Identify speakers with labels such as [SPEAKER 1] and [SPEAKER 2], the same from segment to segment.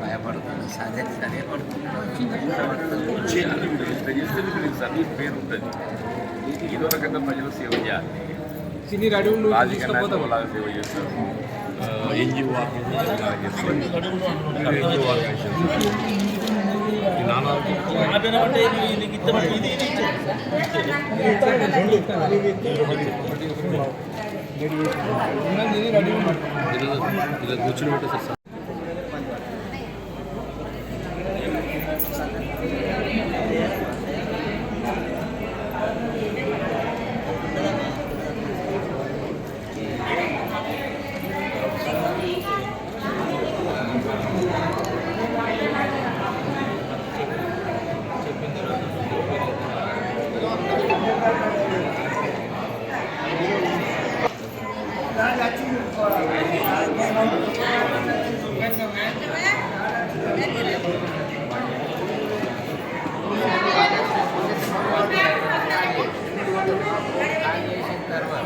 [SPEAKER 1] భయపడుతుంది సరే సరే
[SPEAKER 2] సర్వీస్ పేరు ఉంటుంది ఏదో రకంగా ప్రజలు సేవ చేయాలి. రాజకీయ లాగా సేవ చేస్తారు. ఎన్జిఓ కూర్చుని పెట్టేసి
[SPEAKER 1] చేసిన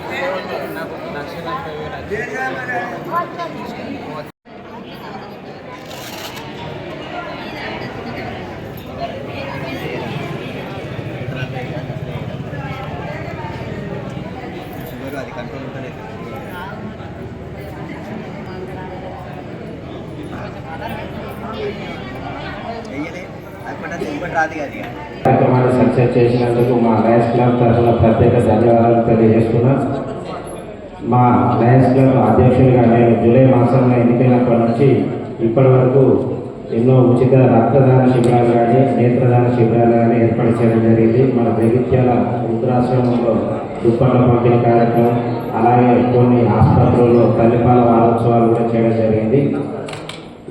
[SPEAKER 1] తర్వాత నాకు లక్ష నలభై వేలు
[SPEAKER 3] షుగర్ అది కంట్రోల్ ఉంటుంది వెయ్యలే అది పట్టదు ఇంకోటి రాదు కదా ఇక
[SPEAKER 4] కార్యక్రమాన్ని సక్సెస్ చేసినందుకు మా లయన్స్ క్లబ్ తరఫున ప్రత్యేక ధన్యవాదాలు తెలియజేస్తున్నా. మా లయన్స్ క్లబ్ అధ్యక్షుడిగా నేను జూలై మాసంలో ఎన్నికైనప్పటి నుంచి ఇప్పటి వరకు ఎన్నో ఉచిత రక్తదాన శిబిరాలు కానీ నేత్రదాన శిబిరాలు కానీ ఏర్పాటు చేయడం జరిగింది. మన జగిత్యాల రుద్రాశ్రమంలో దుప్పట్ల పంపిణీ కార్యక్రమం అలాగే కొన్ని ఆసుపత్రుల్లో తల్లిపాల వారోత్సవాలు కూడా చేయడం జరిగింది.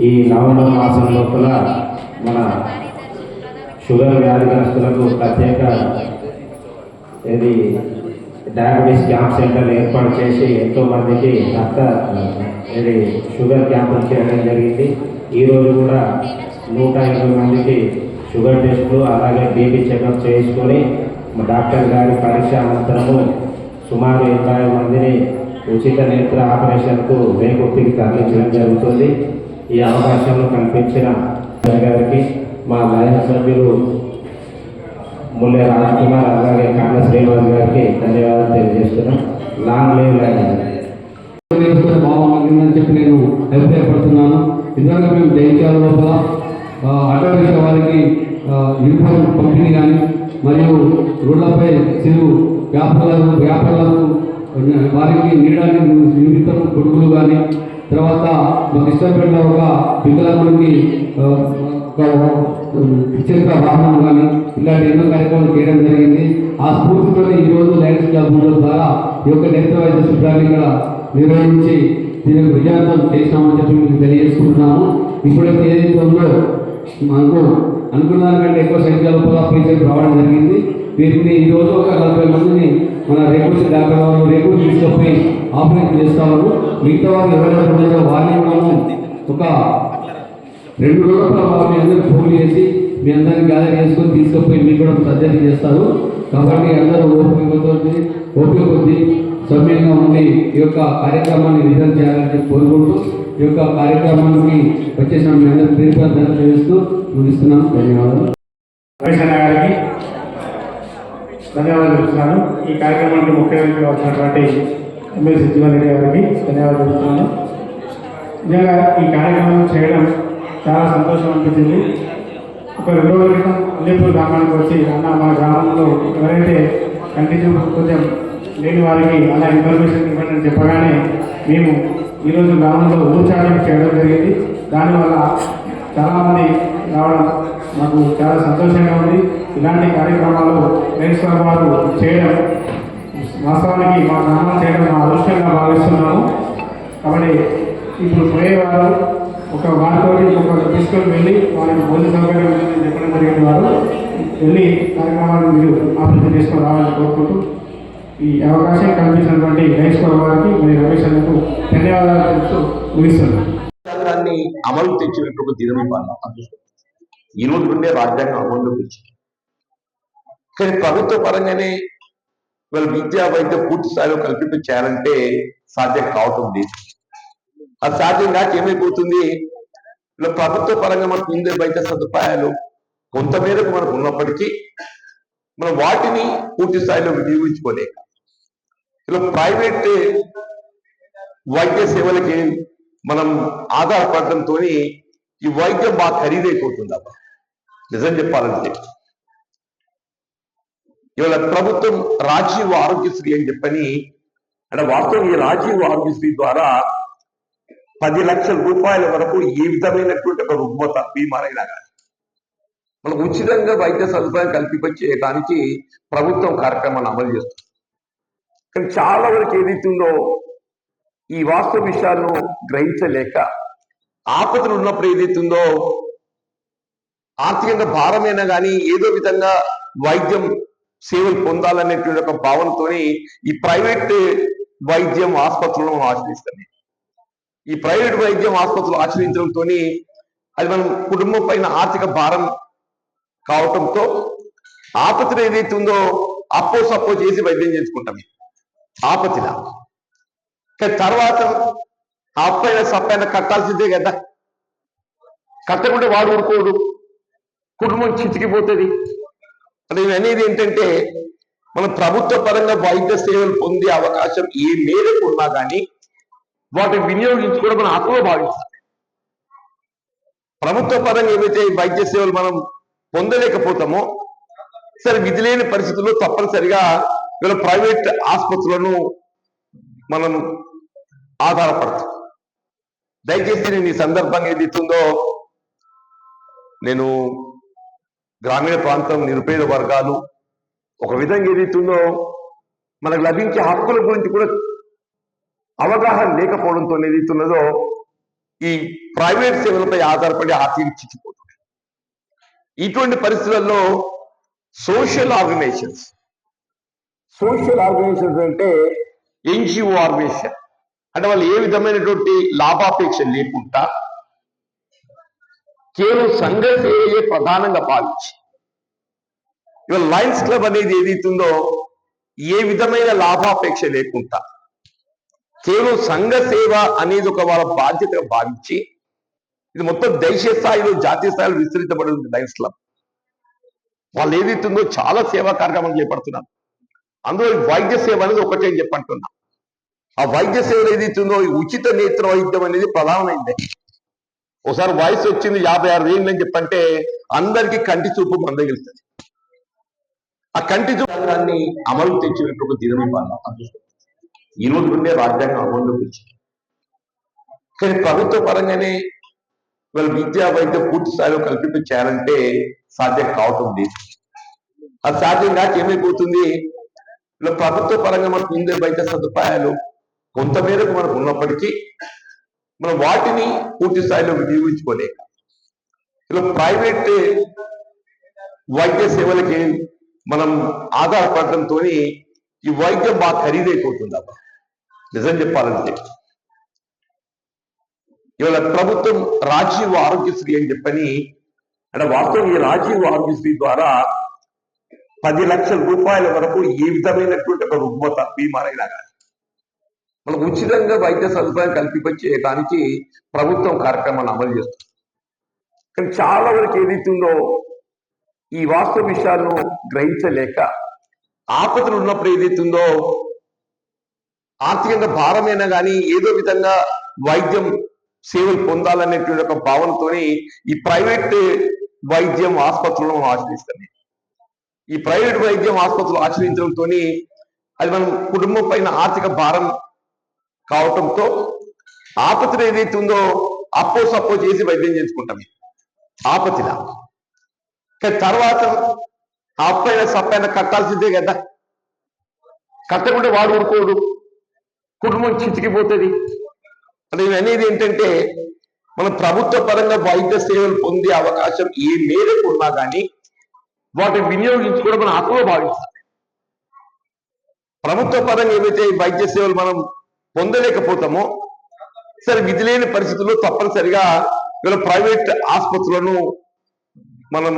[SPEAKER 4] ఈ నవంబర్ మాసం లోపల మన షుగర్ వ్యాధిగ్రస్తులకు ప్రత్యేక ఇది డయాబెటీస్ క్యాంప్ సెంటర్ ఏర్పాటు చేసి ఎంతో మందికి రక్త ఇది షుగర్ క్యాంపులు చేయడం జరిగింది. ఈరోజు కూడా నూట ఇరవై మందికి షుగర్ టెస్టులు అలాగే బీపీ చెకప్ చేసుకొని డాక్టర్ గారి పరీక్ష అనంతరము సుమారు ఇరవై మందిని ఉచిత నేత్ర ఆపరేషన్కు వేగొప్పికి తరలించడం జరుగుతుంది. ఈ అవకాశంలో కల్పించిన గారికి మా లయన సభ్యులు ముల్లె రాజ్కుమార్ అలాగే కాండ శ్రీనివాస్ గారికి ధన్యవాదాలు తెలియజేస్తున్నాం. లాంగ్ లీవ్ లైన్
[SPEAKER 5] నేర్చుకునే చెప్పి నేను అభిప్రాయపడుతున్నాను. ఇందాక మేము జయించాల లోపల ఆటో రిక్షా వారికి యూనిఫామ్ పంపిణీ కానీ మరియు రోడ్లపై చిరు వ్యాపారాలకు వ్యాపారులకు వారికి నీడని నిమిత్తం కొడుకులు కానీ తర్వాత మాకు ఇష్టపడిన ఒక వికలాంగుడికి ఆ, ఒక వాహనం కానీ ఇలాంటి ఎన్నో కార్యక్రమాలు చేయడం జరిగింది. ఆ స్ఫూర్తితోనే ఈరోజు లయన్స్ క్లబ్ ద్వారా ఈ యొక్క నేత్ర వైద్య శుభ్రాన్ని ఇక్కడ నిర్వహించి దీనికి విజయవంతం చేసినామని చెప్పి మీకు తెలియజేసుకుంటున్నాము. ఇప్పుడైతే ఏదైతే ఉందో మనకు అనుకున్న దానికంటే ఎక్కువ సంఖ్య లోపల పేషెంట్ రావడం జరిగింది. వీరిని ఈ ఒక నలభై మందిని మన రేపు డాక్టర్ రేపు తీసుకుపోయి ఆపరేషన్ చేస్తాము మిగతా వారు ఎవరైనా ఉన్నారో వారిని రెండు రోజుల మీ అందరికి ఫోన్ చేసి మీ అందరిని గ్యాదర్ చేసుకొని తీసుకుపోయి మీరు కూడా సర్జరీ చేస్తారు. కాబట్టి అందరూ ఓపికతో ఓపిక కొద్ది సౌమ్యంగా ఉండి ఈ యొక్క కార్యక్రమాన్ని విజయం చేయాలని కోరుకుంటూ ఈ యొక్క కార్యక్రమానికి వచ్చేసిన మీ అందరూ పేరు చేస్తూ ముగిస్తున్నాను ధన్యవాదాలు.
[SPEAKER 4] గారికి ధన్యవాదాలు చెప్తున్నాను. ఈ కార్యక్రమానికి ముఖ్యమంత్రి వచ్చినటువంటి ఎమ్మెల్సీ జీవన్ రెడ్డి గారికి ధన్యవాదాలు చెప్తున్నాను. నిజంగా ఈ కార్యక్రమం చేయడం చాలా సంతోషం అనిపించింది. ఒక రెండు రోజుల క్రితం అల్లేపూర్ గ్రామానికి వచ్చి అన్న మా గ్రామంలో ఎవరైతే కంటిన్యూ కొంచెం లేని వారికి అలా ఇన్ఫర్మేషన్ ఇవ్వండి అని చెప్పగానే మేము ఈరోజు గ్రామంలో ఊర్చాటం చేయడం జరిగింది. దానివల్ల చాలామంది రావడం మాకు చాలా సంతోషంగా ఉంది. ఇలాంటి కార్యక్రమాలు లయన్స్ వారు చేయడం వాస్తవానికి మా గ్రామం చేయడం మా అదృష్టంగా భావిస్తున్నాము. కాబట్టి ఇప్పుడు పోయేవారు ఒక వారితో ఒక తీసుకొని వెళ్ళి వారికి భోజన సౌకర్యం ఉందని చెప్పడం జరిగిన వారు. వెళ్ళి కార్యక్రమాలను మీరు అభివృద్ధి చేసుకొని రావాలని కోరుకుంటూ ఈ అవకాశం కల్పించినటువంటి లయన్స్ క్లబ్ వారికి మరియు రమేష్ అన్నకు ధన్యవాదాలు తెలుస్తూ ముగిస్తున్నాను.
[SPEAKER 2] అమలు తెచ్చినట్టు దినం ఇవ్వాలి ఈ రోజు నుండే రాజ్యాంగం అమల్లోకి వచ్చింది. కానీ ప్రభుత్వ పరంగానే వీళ్ళ విద్యా వైద్య పూర్తి స్థాయిలో కల్పింపు చేయాలంటే సాధ్యం కావటం లేదు. అది సాధ్యం కాక ఏమైపోతుంది? ఇలా ప్రభుత్వ పరంగా మనకు ఉండే బయట సదుపాయాలు కొంతమేరకు మనకు ఉన్నప్పటికీ మనం వాటిని పూర్తి స్థాయిలో వినియోగించుకోలేక ఇలా ప్రైవేట్ వైద్య సేవలకి మనం ఆధారపడటంతో ఈ వైద్యం బాగా ఖరీదైపోతుంది అబ్బా. నిజం చెప్పాలంటే. ఇవాళ ప్రభుత్వం రాజీవ్ ఆరోగ్యశ్రీ అని చెప్పని అంటే వాస్తవం ఈ రాజీవ్ ఆరోగ్యశ్రీ ద్వారా పది లక్షల రూపాయల వరకు ఏ విధమైనటువంటి ఒక రుగ్మత బీమారైనా కానీ. మనకు ఉచితంగా వైద్య సదుపాయం కల్పించడానికి ప్రభుత్వం కార్యక్రమాన్ని అమలు చేస్తుంది. కానీ చాలా వరకు ఏదైతుందో ఈ వాస్తవ విషయాలను గ్రహించలేక ఆపదలు ఉన్నప్పుడు ఏదైతుందో ఆర్థికంగా భారమైనా కానీ ఏదో విధంగా వైద్యం సేవలు పొందాలనేటువంటి ఒక భావనతోని ఈ ప్రైవేట్ వైద్యం ఆసుపత్రులను ఆశ్రయిస్తాయి ఈ ప్రైవేట్ వైద్యం ఆసుపత్రులు ఆశ్రయించడంతో అది మనం కుటుంబం పైన ఆర్థిక భారం కావటంతో ఆపత్తిలో ఏదైతే ఉందో అప్పో సప్పో చేసి వైద్యం చేసుకుంటాం ఆపత్తిలా. తర్వాత అప్పైన సప్పైన కట్టాల్సిందే కదా. కట్టకుండా వాడు ఊరుకోడు. కుటుంబం చితికిపోతుంది. అంటే అనేది ఏంటంటే మన ప్రభుత్వ పరంగా వైద్య సేవలు పొందే అవకాశం ఏ మేరకు ఉన్నా కానీ వాటిని వినియోగించుకోవడం మనం హక్కుగా భావిస్తాం ప్రభుత్వ పరంగా ఏవైతే వైద్య సేవలు మనం పొందలేకపోతామో సరే విధి లేని పరిస్థితుల్లో తప్పనిసరిగా వీళ్ళ ప్రైవేట్ ఆసుపత్రులను మనం ఆధారపడతాం. దయచేసి నేను ఈ సందర్భంగా ఏదైతుందో నేను గ్రామీణ ప్రాంతం నిరుపేద వర్గాలు ఒక విధంగా ఏదైతుందో మనకు లభించే హక్కుల గురించి కూడా అవగాహన లేకపోవడంతో ఏదైతున్నదో ఈ ప్రైవేట్ సేవలపై ఆధారపడి ఆర్థిక చిక్కిపోతుంది ఇటువంటి పరిస్థితుల్లో సోషల్ ఆర్గనైజేషన్స్ సోషల్ ఆర్గనైజేషన్స్ అంటే ఎన్జిఓ ఆర్గనైజేషన్ అంటే వాళ్ళు ఏ విధమైనటువంటి లాభాపేక్ష లేకుండా కేవలం సంఘ సేవయే ప్రధానంగా భావించి ఇవాళ లయన్స్ క్లబ్ అనేది ఏదైతుందో ఏ విధమైన లాభాపేక్ష లేకుండా కేవలం సంఘ సేవ అనేది ఒక వాళ్ళ బాధ్యతగా భావించి ఇది మొత్తం దేశీయ స్థాయిలో జాతీయ స్థాయిలో విస్తరించబడింది లయన్స్ క్లబ్ వాళ్ళు ఏదైతుందో చాలా సేవా కార్యక్రమాలు చేపడుతున్నారు. అందులో వైద్య సేవ అనేది ఒకటే అని చెప్పంటున్నా ఆ వైద్య సేవలు ఏదైతుందో ఉచిత నేత్ర వైద్యం అనేది ప్రధానమైంది. ఒకసారి వయసు వచ్చింది యాభై ఆరు వేలు అని చెప్పంటే అందరికీ కంటి చూపు మందగిలుతుంది. ఆ కంటి చూపాన్ని అమలు తెచ్చినట్టు ఒక దినమే వాళ్ళు. ఈ రోజు నుండే రాజ్యాంగం అమలులోకి వచ్చింది కానీ ప్రభుత్వ పరంగానే వీళ్ళ విద్యా వైద్య పూర్తి స్థాయిలో కల్పింపు చేయాలంటే సాధ్యం కావటం లేదు. అది సాధ్యం కాక ఏమైపోతుంది? ఇలా ప్రభుత్వ పరంగా మనకు ఉండే వైద్య సదుపాయాలు కొంతమేరకు మనకు ఉన్నప్పటికీ మనం వాటిని పూర్తి స్థాయిలో వినియోగించుకోలేక ఇలా ప్రైవేట్ వైద్య సేవలకి మనం ఆధారపడటంతో ఈ వైద్యం బాగా ఖరీదైపోతుంది అబ్బా. నిజం చెప్పాలంటే ఇవాళ ప్రభుత్వం రాజీవ్ ఆరోగ్యశ్రీ అని చెప్పని అంటే వాస్తవం ఈ రాజీవ్ ఆరోగ్యశ్రీ ద్వారా పది లక్షల రూపాయల వరకు ఏ విధమైనటువంటి ఒక రుగ్మత బీమారైనా కానీ మనకు ఉచితంగా వైద్య సదుపాయం కల్పించేయడానికి ప్రభుత్వం కార్యక్రమాన్ని అమలు చేస్తుంది. కానీ చాలా వరకు ఏదైతుందో ఈ వాస్తవ విషయాలను గ్రహించలేక ఆపదలు ఉన్నప్పుడు ఏదైతుందో ఆర్థికంగా భారమైనా కానీ ఏదో విధంగా వైద్యం సేవలు పొందాలనేటువంటి ఒక భావనతోని ఈ ప్రైవేట్ వైద్యం ఆసుపత్రులను ఆశ్రయిస్తాయి ఈ ప్రైవేట్ వైద్యం ఆసుపత్రులు ఆశ్రయించడంతో అది మనం కుటుంబం పైన ఆర్థిక భారం కావటంతో ఆపత్తి ఏదైతే ఉందో అప్పో సప్పో చేసి వైద్యం చేసుకుంటాం ఆపత్తిలా కానీ తర్వాత అప్పైనా అప్పైన సప్పైన కట్టాల్సిందే కదా. కట్టకుంటే వాడు ఊరుకోడు. కుటుంబం చితికిపోతుంది. అంటే నేను అనేది ఏంటంటే మన ప్రభుత్వ పరంగా వైద్య సేవలు పొందే అవకాశం ఏ మేరకు ఉన్నా కానీ వాటిని వినియోగించుకోవడం మన ఆత్మలో భావిస్తాం ప్రభుత్వ పరంగా ఏవైతే వైద్య సేవలు మనం పొందలేకపోతామో సరే విధి లేని పరిస్థితుల్లో తప్పనిసరిగా వీళ్ళ ప్రైవేట్ ఆసుపత్రులను మనం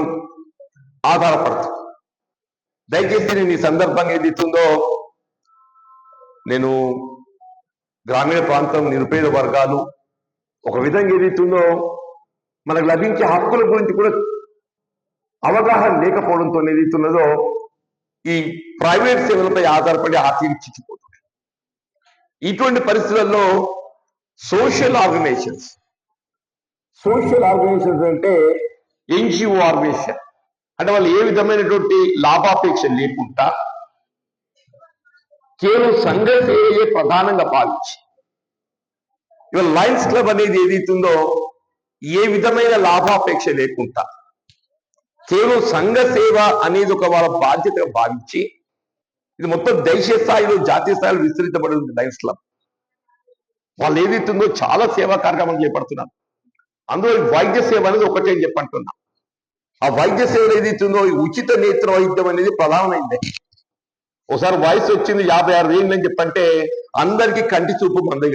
[SPEAKER 2] ఆధారపడతాం. దయచేసి నేను ఈ సందర్భంగా ఏదైతుందో నేను గ్రామీణ ప్రాంతం నిరుపేద వర్గాలు ఒక విధంగా ఏదైతుందో మనకు లభించే హక్కుల గురించి కూడా అవగాహన లేకపోవడంతో ఏదైతున్నదో ఈ ప్రైవేట్ సేవలపై ఆధారపడి ఆర్థిక చిక్కిపోతుంది ఇటువంటి పరిస్థితులలో సోషల్ ఆర్గనైజేషన్స్ సోషల్ ఆర్గనైజేషన్స్ అంటే ఎన్జిఓ ఆర్గనైజేషన్ అంటే వాళ్ళు ఏ విధమైనటువంటి లాభాపేక్ష లేకుండా కేవలం సంఘ సేవయే ప్రధానంగా భావించి ఇవాళ లయన్స్ క్లబ్ అనేది ఏదైతుందో ఏ విధమైన లాభాపేక్ష లేకుండా కేవలం సంఘ సేవ అనేది ఒక వాళ్ళ బాధ్యతగా భావించి ఇది మొత్తం దేశీయ స్థాయిలో జాతీయ స్థాయిలో విస్తరించబడి ఉంది లయన్స్ క్లబ్. వాళ్ళు ఏదైతుందో చాలా సేవా కార్యక్రమాలు చేపడుతున్నారు. అందులో వైద్య సేవ అనేది ఒకటే అని చెప్పంటున్నా ఆ వైద్య సేవలు ఏదైతుందో ఉచిత నేత్ర వైద్యం అనేది ప్రధానమైంది. ఒకసారి వయసు వచ్చింది యాభై ఆరు వేలు అని చెప్పంటే అందరికీ కంటి చూపు మంది